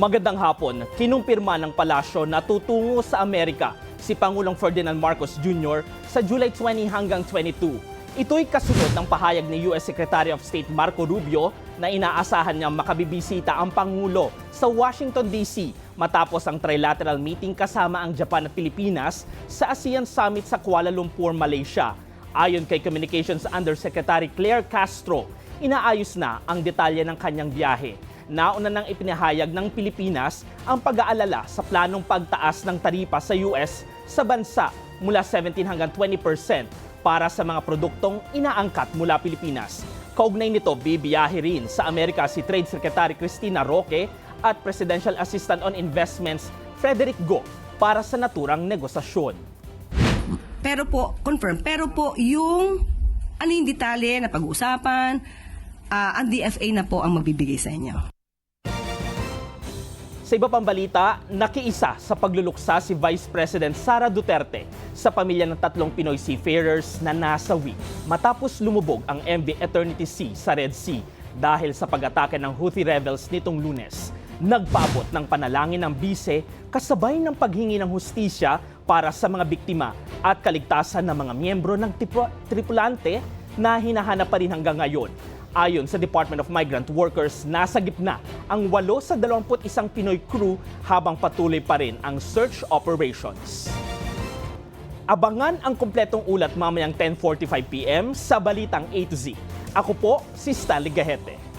Magandang hapon, kinumpirma ng palasyo na tutungo sa Amerika si Pangulong Ferdinand Marcos Jr. sa July 20 hanggang 22. Ito'y kasunod ng pahayag ni U.S. Secretary of State Marco Rubio na inaasahan niyang makabibisita ang Pangulo sa Washington, D.C. matapos ang trilateral meeting kasama ang Japan at Pilipinas sa ASEAN Summit sa Kuala Lumpur, Malaysia. Ayon kay Communications Undersecretary Claire Castro, inaayos na ang detalye ng kanyang biyahe. Nauna nang ipinahayag ng Pilipinas ang pag-aalala sa planong pagtaas ng taripa sa US sa bansa mula 17 hanggang 20 para sa mga produktong inaangkat mula Pilipinas. Kaugnay nito, bibiyahe rin sa Amerika si Trade Secretary Cristina Roque at Presidential Assistant on Investments Frederick Go para sa naturang negosasyon. Pero po, confirm, pero po yung ano yung detalye na pag-uusapan, ah, ang DFA na po ang magbibigay sa inyo. Sa iba pang balita, nakiisa sa pagluluksa si Vice President Sara Duterte sa pamilya ng tatlong Pinoy seafarers na nasawi matapos lumubog ang MV Eternity Sea sa Red Sea dahil sa pag-atake ng Houthi rebels nitong lunes. Nagpaabot ng panalangin ng bise kasabay ng paghingi ng hustisya para sa mga biktima at kaligtasan ng mga miyembro ng tripulante na hinahanap pa rin hanggang ngayon. Ayon sa Department of Migrant Workers, nasa gitna ang 8 sa 21 Pinoy crew habang patuloy pa rin ang search operations. Abangan ang kompletong ulat mamayang 10.45pm sa Balitang A to Z. Ako po si Stanley Gahete.